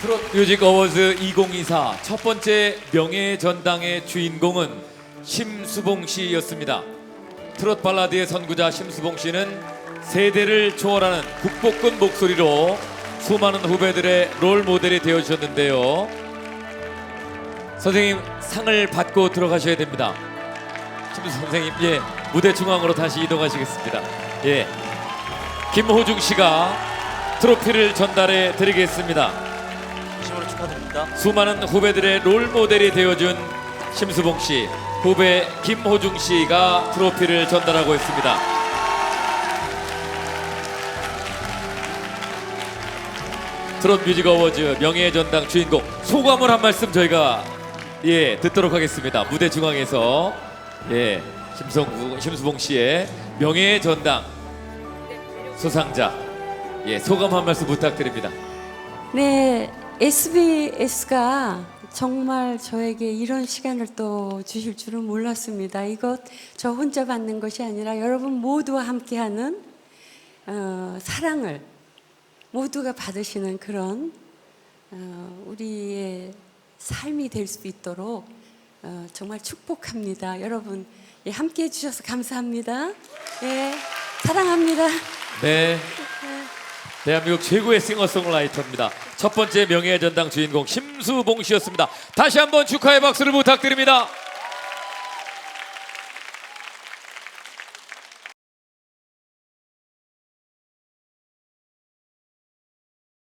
트롯 뮤직 어워즈 2024 첫 번째 명예 전당의 주인공은 심수봉 씨였습니다. 트롯 발라드의 선구자 심수봉 씨는 세대를 초월하는 국보급 목소리로 수많은 후배들의 롤 모델이 되어 주셨는데요. 선생님 상을 받고 들어가셔야 됩니다. 심수 선생님, 예, 무대 중앙으로 다시 이동하시겠습니다. 예, 김호중 씨가 트로피를 전달해 드리겠습니다. 축하드립니다. 수많은 후배들의 롤 모델이 되어준 심수봉 씨, 후배 김호중 씨가 트로피를 전달하고 있습니다. 트롯 뮤직 어워즈 명예의 전당 주인공 소감을 한 말씀 저희가 예 듣도록 하겠습니다. 무대 중앙에서 예 심성 심수봉 씨의 명예의 전당 수상자 예 소감 한 말씀 부탁드립니다. 네, SBS가 정말 저에게 이런 시간을 또 주실 줄은 몰랐습니다. 이것 저 혼자 받는 것이 아니라 여러분 모두와 함께하는 어, 사랑을 모두가 받으시는 그런 어, 우리의 삶이 될 수 있도록 어, 정말 축복합니다. 여러분 예, 함께해 주셔서 감사합니다. 예, 사랑합니다. 네. 대한민국 최고의 싱어송라이터입니다. 첫 번째 명예의 전당 주인공 심수봉 씨였습니다. 다시 한번 축하의 박수를 부탁드립니다.